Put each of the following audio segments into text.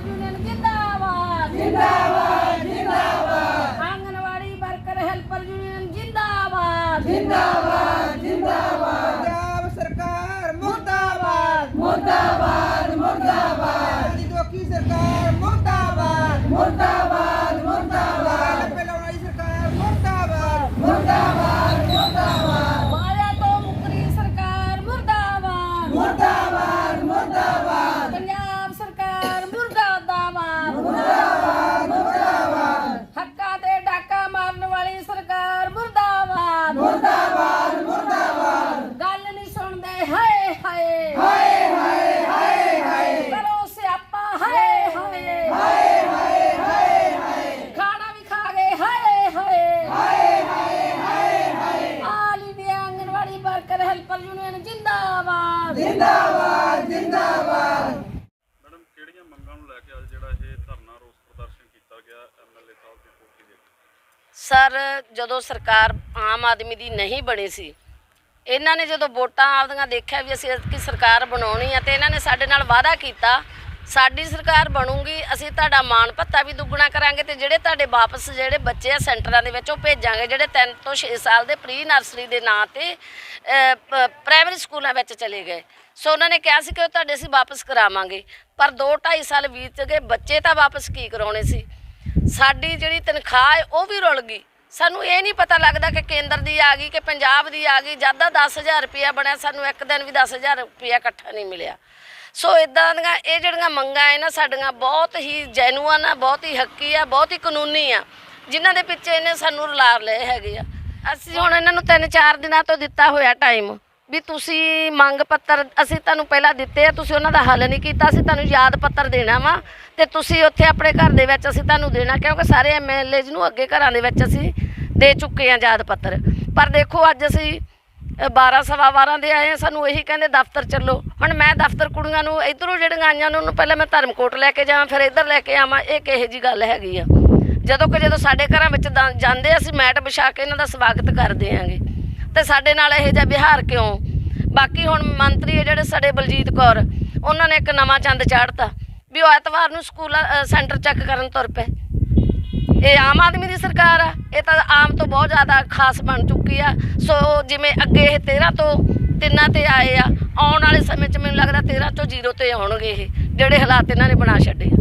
Helper union ਜਿੰਦਾਬਾਦ ਜਿੰਦਾਬਾਦ ਜਿੰਦਾਬਾਦ ਆਂਗਨਵਾੜੀ ਵਰਕਰ ਹੈਲਪਰ ਯੂਨੀਅਨ ਜਿੰਦਾਬਾਦ ਜਿੰਦਾਬਾਦ ਜਿੰਦਾਬਾਦ ਜਿੰਦਾਬਾਦ ਮੈਡਮ ਕਿਹੜੀਆਂ ਮੰਗਾਂ ਨੂੰ ਲੈ ਕੇ ਅੱਜ ਜਿਹੜਾ ਇਹ ਧਰਨਾ ਰੋਸ ਪ੍ਰਦਰਸ਼ਨ ਕੀਤਾ ਗਿਆ ਐਮਐਲਏ ਸਾਹਿਬ ਦੀ ਕੋਠੀ ਦੇ? ਸਰ ਜਦੋਂ ਸਰਕਾਰ ਆਮ ਆਦਮੀ ਦੀ ਨਹੀਂ ਬਣੀ ਸੀ ਇਹਨਾਂ ਨੇ ਜਦੋਂ ਵੋਟਾਂ ਆਪਦੀਆਂ ਦੇਖਿਆ ਵੀ ਅਸੀਂ ਕਿ ਸਰਕਾਰ ਬਣਾਉਣੀ ਆ ਤੇ ਇਹਨਾਂ ਨੇ ਸਾਡੇ ਨਾਲ ਵਾਅਦਾ ਕੀਤਾ ਸਾਡੀ ਸਰਕਾਰ ਬਣੂਗੀ, ਅਸੀਂ ਤੁਹਾਡਾ ਮਾਣ ਭੱਤਾ ਵੀ ਦੁੱਗਣਾ ਕਰਾਂਗੇ ਤੇ ਜਿਹੜੇ ਤੁਹਾਡੇ ਵਾਪਸ ਜਿਹੜੇ ਬੱਚੇ ਆ ਸੈਂਟਰਾਂ ਦੇ ਵਿੱਚ ਉਹ ਭੇਜਾਂਗੇ, ਜਿਹੜੇ 3 ਤੋਂ 6 ਸਾਲ ਦੇ ਪ੍ਰੀ ਨਰਸਰੀ ਦੇ ਨਾਂ ਤੇ ਪ੍ਰਾਇਮਰੀ ਸਕੂਲਾਂ ਵਿੱਚ ਚਲੇ ਗਏ। ਸੋ ਉਹਨਾਂ ਨੇ ਕਿਹਾ ਸੀ ਕਿ ਉਹ ਤੁਹਾਡੇ ਅਸੀਂ ਵਾਪਸ ਕਰਾਵਾਂਗੇ। ਪਰ 2 2.5 ਸਾਲ ਬੀਤ ਗਏ, ਬੱਚੇ ਤਾਂ ਵਾਪਸ ਕੀ ਕਰਾਉਣੇ ਸੀ? ਸਾਡੀ ਜਿਹੜੀ ਤਨਖਾਹ ਹੈ, ਉਹ ਵੀ ਰੁਲ ਗਈ। ਸਾਨੂੰ ਇਹ ਨਹੀਂ ਪਤਾ ਲੱਗਦਾ ਕਿ ਕੇਂਦਰ ਦੀ ਆ ਗਈ ਕਿ ਪੰਜਾਬ ਦੀ ਆ ਗਈ। ਜਦ ਦਾ 10000 ਰੁਪਇਆ ਬਣਿਆ, ਸਾਨੂੰ ਇੱਕ ਦਿਨ ਵੀ 10000 ਰੁਪਇਆ ਇਕੱਠਾ ਨਹੀਂ ਮਿਲਿਆ। ਸੋ ਇਦਾਂ ਦੀਆਂ ਇਹ ਜਿਹੜੀਆਂ ਮੰਗਾਂ ਹੈ ਨਾ, ਸਾਡੀਆਂ ਬਹੁਤ ਹੀ ਜੈਨੂਅਨ ਆ, ਬਹੁਤ ਹੀ ਹੱਕੀ ਆ, ਬਹੁਤ ਹੀ ਕਾਨੂੰਨੀ ਆ, ਜਿਨ੍ਹਾਂ ਦੇ ਪਿੱਛੇ ਇਹਨੇ ਸਾਨੂੰ ਰਲਾ ਲਏ ਹੈਗੇ ਆ। ਅਸੀਂ ਹੁਣ ਇਹਨਾਂ ਨੂੰ 3-4 ਦਿਨਾਂ ਤੋਂ ਦਿੱਤਾ ਹੋਇਆ ਟਾਈਮ ਵੀ ਤੁਸੀਂ ਮੰਗ ਪੱਤਰ ਅਸੀਂ ਤੁਹਾਨੂੰ ਪਹਿਲਾਂ ਦਿੱਤੇ ਆ, ਤੁਸੀਂ ਉਹਨਾਂ ਦਾ ਹੱਲ ਨਹੀਂ ਕੀਤਾ, ਅਸੀਂ ਤੁਹਾਨੂੰ ਯਾਦ ਪੱਤਰ ਦੇਣਾ ਵਾ, ਤੇ ਤੁਸੀਂ ਉੱਥੇ ਆਪਣੇ ਘਰ ਦੇ ਵਿੱਚ ਅਸੀਂ ਤੁਹਾਨੂੰ ਦੇਣਾ, ਕਿਉਂਕਿ ਸਾਰੇ ਐਮਐਲਏਜ਼ ਨੂੰ ਅੱਗੇ ਘਰਾਂ ਦੇ ਵਿੱਚ ਅਸੀਂ ਦੇ ਚੁੱਕੇ ਆ ਯਾਦ ਪੱਤਰ। ਪਰ ਦੇਖੋ, ਅੱਜ ਅਸੀਂ 12 ਸਵਾ 12 ਦੇ ਆਏ ਆ, ਸਾਨੂੰ ਇਹੀ ਕਹਿੰਦੇ, ਦਫ਼ਤਰ ਚੱਲੋ। ਹੁਣ ਮੈਂ ਦਫ਼ਤਰ ਕੁੜੀਆਂ ਨੂੰ, ਇਧਰੋਂ ਜਿਹੜੀਆਂ ਆਈਆਂ ਉਹਨਾਂ ਉਹਨੂੰ ਪਹਿਲਾਂ ਮੈਂ ਧਰਮਕੋਟ ਲੈ ਕੇ ਜਾਵਾਂ, ਫਿਰ ਇੱਧਰ ਲੈ ਕੇ ਆਵਾਂ, ਇਹ ਕਿਹੋ ਜੀ ਗੱਲ ਹੈਗੀ ਆ? ਜਦੋਂ ਕਿ ਜਦੋਂ ਸਾਡੇ ਘਰਾਂ ਵਿੱਚ ਦਾ- ਜਾਂਦੇ ਅਸੀਂ ਮੈਟ ਵਿਛਾ ਕੇ ਇਹਨਾਂ ਦਾ ਸਵਾਗਤ ਕਰਦੇ ਆਂਗੇ। ਤੇ ਸਾਡੇ ਨਾਲ ਇਹੋ ਜਿਹਾ ਵਿਹਾਰ ਕਿਉਂ? ਬਾਕੀ ਹੁਣ ਮੰਤਰੀ ਆ ਜਿਹੜੇ ਸਾਡੇ ਬਲਜੀਤ ਕੌਰ, ਉਹਨਾਂ ਨੇ ਇੱਕ ਨਵਾਂ ਚੰਦ ਚਾੜਤਾ, ਵੀ ਉਹ ਐਤਵਾਰ ਨੂੰ ਸਕੂਲ ਸੈਂਟਰ ਚੈੱਕ ਕਰਨ ਤੁਰ ਪਏ। ਇਹ ਆਮ ਆਦਮੀ ਦੀ ਸਰਕਾਰ ਆ। ਇਹ ਤਾਂ ਆਮ ਤੋਂ ਬਹੁਤ ਜ਼ਿਆਦਾ ਖਾਸ ਬਣ ਚੁੱਕੀ ਆ। ਸੋ ਜਿਵੇਂ ਅੱਗੇ ਇਹ 13 ਤੋਂ ਤਿੰਨਾਂ ਤੇ ਆਏ ਆ ਆਉਣ ਵਾਲੇ ਸਮੇਂ 'ਚ ਮੈਨੂੰ ਲੱਗਦਾ 13 ਤੋਂ 0 ਤੇ ਆਉਣਗੇ ਇਹ ਜਿਹੜੇ ਹਾਲਾਤ ਇਹਨਾਂ ਨੇ ਬਣਾ ਛੱਡੇ ਆ।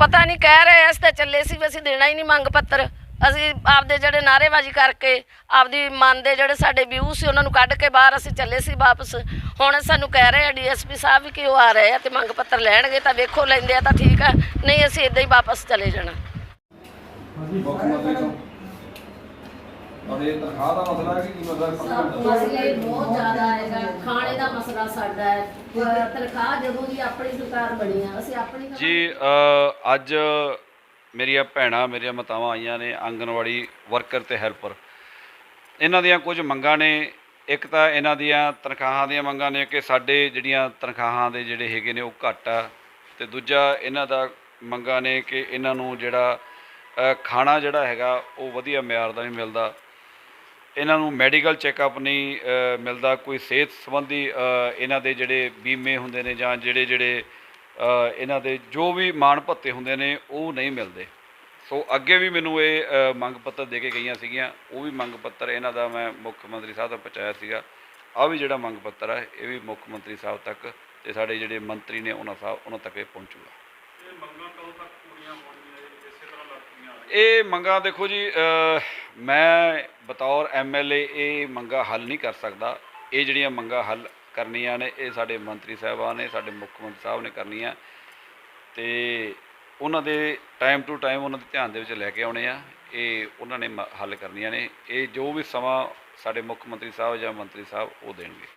ਪਤਾ ਨਹੀਂ ਕਹਿ ਰਹੇ ਅਸੀਂ ਤਾਂ ਚੱਲੇ ਸੀ ਵੀ ਅਸੀਂ ਦੇਣਾ ਹੀ ਨਹੀਂ ਮੰਗ ਪੱਤਰ। ਅਸੀਂ ਆਪਦੇ ਜਿਹੜੇ ਨਾਅਰੇਬਾਜ਼ੀ ਕਰਕੇ ਆਪਦੀ ਮਨ ਦੇ ਜਿਹੜੇ ਸਾਡੇ ਵਿਊ ਸੀ ਉਹਨਾਂ ਨੂੰ ਕੱਢ ਕੇ ਬਾਹਰ ਅਸੀਂ ਚੱਲੇ ਸੀ ਵਾਪਸ। ਹੁਣ ਸਾਨੂੰ ਕਹਿ ਰਹੇ ਆ ਡੀਐਸਪੀ ਸਾਹਿਬ ਵੀ ਕਿ ਉਹ ਆ ਰਹੇ ਆ ਤੇ ਮੰਗ ਪੱਤਰ ਲੈਣਗੇ ਤਾਂ ਵੇਖੋ ਲੈਂਦੇ ਆ ਤਾਂ ਠੀਕ ਆ ਨਹੀਂ ਅਸੀਂ ਇਦਾਂ ਹੀ ਵਾਪਸ ਚਲੇ ਜਾਣਾ। ਮੁੱਖ ਮੰਤਰੀ ਤੋਂ। ਔਰ ਇਹ ਤਨਖਾਹ ਦਾ ਮਸਲਾ ਹੈ ਕਿ ਕੀ ਮਸਲਾ ਮਸਲੇ ਬਹੁਤ ਜ਼ਿਆਦਾ ਹੈਗਾ ਖਾਣੇ ਦਾ ਮਸਲਾ ਸਾਡਾ ਹੈ। ਤਨਖਾਹ ਜਦੋਂ ਦੀ ਆਪਣੀ ਸਰਕਾਰ ਬਣੀ ਆ ਅਸੀਂ ਆਪਣੀ ਜੀ ਅ, ਅੱਜ ਮੇਰੀਆਂ ਭੈਣਾਂ, ਮੇਰੀਆਂ ਮਾਤਾਵਾਂ ਆਈਆਂ ਨੇ ਆਂਗਨਵਾੜੀ ਵਰਕਰ ਤੇ ਹੈਲਪਰ। ਇਹਨਾਂ ਦੀਆਂ ਕੁਝ ਮੰਗਾਂ ਨੇ। ਇੱਕ ਤਾਂ ਇਹਨਾਂ ਦੀਆਂ ਤਨਖਾਹਾਂ ਦੀਆਂ ਮੰਗਾਂ ਨੇ ਕਿ ਸਾਡੇ ਜਿਹੜੀਆਂ ਤਨਖਾਹਾਂ ਦੇ ਜਿਹੜੇ ਹੈਗੇ ਨੇ ਉਹ ਘੱਟ ਆ। ਤੇ ਦੂਜਾ ਇਹਨਾਂ ਦਾ ਮੰਗਾਂ ਨੇ ਕਿ ਇਹਨਾਂ ਨੂੰ ਜਿਹੜਾ ਖਾਣਾ ਜਿਹੜਾ ਹੈਗਾ ਉਹ ਵਧੀਆ ਮਿਆਰ ਦਾ ਨਹੀਂ ਮਿਲਦਾ। ਇਹਨਾਂ ਨੂੰ ਮੈਡੀਕਲ ਚੈੱਕਅਪ ਨਹੀਂ ਮਿਲਦਾ। ਕੋਈ ਸਿਹਤ ਸੰਬੰਧੀ ਇਹਨਾਂ ਦੇ ਜਿਹੜੇ ਬੀਮੇ ਹੁੰਦੇ ਨੇ ਜਾਂ ਜਿਹੜੇ ਜਿਹੜੇ ਇਹਨਾਂ ਦੇ ਜੋ ਵੀ ਮਾਣ ਭੱਤੇ ਹੁੰਦੇ ਨੇ ਉਹ ਨਹੀਂ ਮਿਲਦੇ। ਸੋ ਅੱਗੇ ਵੀ ਮੈਨੂੰ ਇਹ ਮੰਗ ਪੱਤਰ ਦੇ ਕੇ ਗਈਆਂ ਸੀਗੀਆਂ। ਉਹ ਵੀ ਮੰਗ ਪੱਤਰ ਇਹਨਾਂ ਦਾ ਮੈਂ ਮੁੱਖ ਮੰਤਰੀ ਸਾਹਿਬ ਤੱਕ ਪਹੁੰਚਾਇਆ ਸੀਗਾ। ਆ ਵੀ ਜਿਹੜਾ ਮੰਗ ਪੱਤਰ ਹੈ ਇਹ ਵੀ ਮੁੱਖ ਮੰਤਰੀ ਸਾਹਿਬ ਤੱਕ ਤੇ ਸਾਡੇ ਜਿਹੜੇ ਮੰਤਰੀ ਨੇ ਉਹਨਾਂ ਸਾਹਿਬ ਉਹਨਾਂ ਤੱਕ ਇਹ ਪਹੁੰਚੂਗਾ। ਇਹ ਮੰਗਾਂ ਕਦੋਂ ਤੱਕ ਪੂਰੀਆਂ ਹੋਣਗੀਆਂ? ਇਸੇ ਤਰ੍ਹਾਂ ਲੱਗਦੀਆਂ ਇਹ ਮੰਗਾਂ ਦੇਖੋ ਜੀ ਮੈਂ ਬਤੌਰ ਐਮਐਲਏ ਇਹ ਮੰਗਾਂ ਹੱਲ ਨਹੀਂ ਕਰ ਸਕਦਾ। ਇਹ ਜਿਹੜੀਆਂ ਮੰਗਾਂ ਹੱਲ ਕਰਨੀਆਂ ਨੇ, ਇਹ ਸਾਡੇ ਮੰਤਰੀ ਸਾਹਿਬਾਨ ਨੇ, ਸਾਡੇ ਮੁੱਖ ਮੰਤਰੀ ਸਾਹਿਬ ਨੇ ਕਰਨੀਆਂ। ਤੇ ਉਹਨਾਂ ਦੇ ਟਾਈਮ ਟੂ ਟਾਈਮ ਉਹਨਾਂ ਦੇ ਧਿਆਨ ਦੇ ਵਿੱਚ ਲੈ ਕੇ ਆਉਣੇ ਆ। ਇਹ ਉਹਨਾਂ ਨੇ ਮ- ਹੱਲ ਕਰਨੀਆਂ ਨੇ। ਇਹ ਜੋ ਵੀ ਸਮਾਂ ਸਾਡੇ ਮੁੱਖ ਮੰਤਰੀ ਸਾਹਿਬ ਜਾਂ ਮੰਤਰੀ ਸਾਹਿਬ ਉਹ ਦੇਣਗੇ।